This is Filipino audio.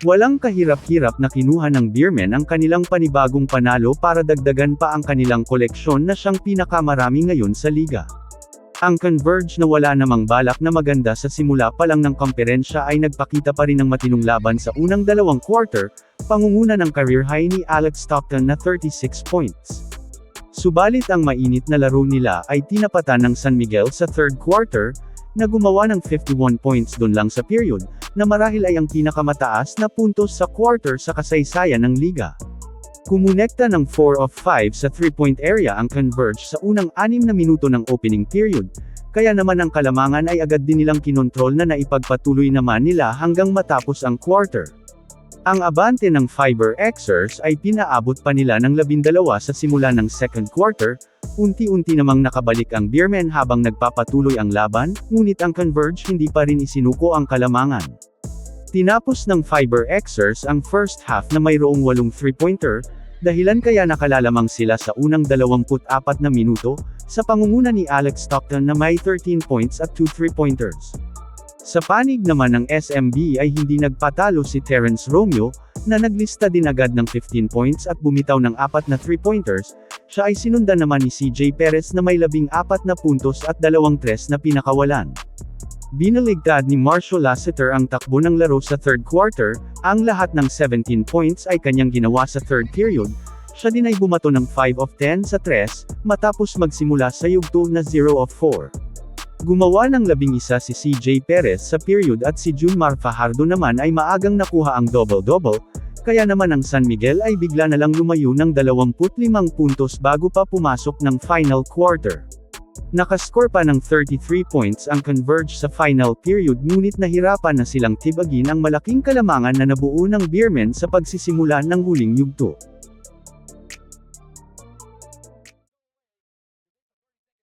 Walang kahirap-hirap na kinuha ng Beermen ang kanilang panibagong panalo para dagdagan pa ang kanilang koleksyon na siyang pinakamarami ngayon sa liga. Ang Converge na wala namang balak na maganda sa simula pa lang ng komperensya ay nagpakita pa rin ng matinong laban sa unang dalawang quarter, pangunguna ng career high ni Alex Stockton na 36 points. Subalit ang mainit na laro nila ay tinapatan ng San Miguel sa third quarter, na gumawa ng 51 points doon lang sa period, na marahil ay ang pinakamataas na puntos sa quarter sa kasaysayan ng liga. Kumonekta ng 4 of 5 sa 3-point area ang Converge sa unang 6 na minuto ng opening period, kaya naman ang kalamangan ay agad din nilang kinontrol na naipagpatuloy naman nila hanggang matapos ang quarter. Ang abante ng Fiber Xers ay pinaabot pa nila ng 12 sa simula ng second quarter, unti-unti namang nakabalik ang Beermen habang nagpapatuloy ang laban, ngunit ang Converge hindi pa rin isinuko ang kalamangan. Tinapos ng Fiber Xers ang first half na mayroong 8 3-pointer, dahilan kaya nakalalamang sila sa unang 24 na minuto, sa pangunguna ni Alex Stockton na may 13 points at 2 3-pointers. Sa panig naman ng SMB ay hindi nagpatalo si Terence Romeo, na naglista din agad ng 15 points at bumitaw ng apat na 3-pointers, siya ay sinundan naman ni CJ Perez na may labing apat na puntos at dalawang tres na pinakawalan. Binaligtad ni Marshall Lassiter ang takbo ng laro sa third quarter, ang lahat ng 17 points ay kanyang ginawa sa third period, siya din ay bumato ng 5 of 10 sa 3, matapos magsimula sa yugto na 0 of 4. Gumawa ng labing isa si CJ Perez sa period at si Junmar Fajardo naman ay maagang nakuha ang double-double, kaya naman ang San Miguel ay bigla na lang lumayo ng 25 puntos bago pa pumasok ng final quarter. Nakascore pa ng 33 points ang Converge sa final period ngunit nahirapan na silang tibagin ang malaking kalamangan na nabuo ng Beermen sa pagsisimula ng huling yugto.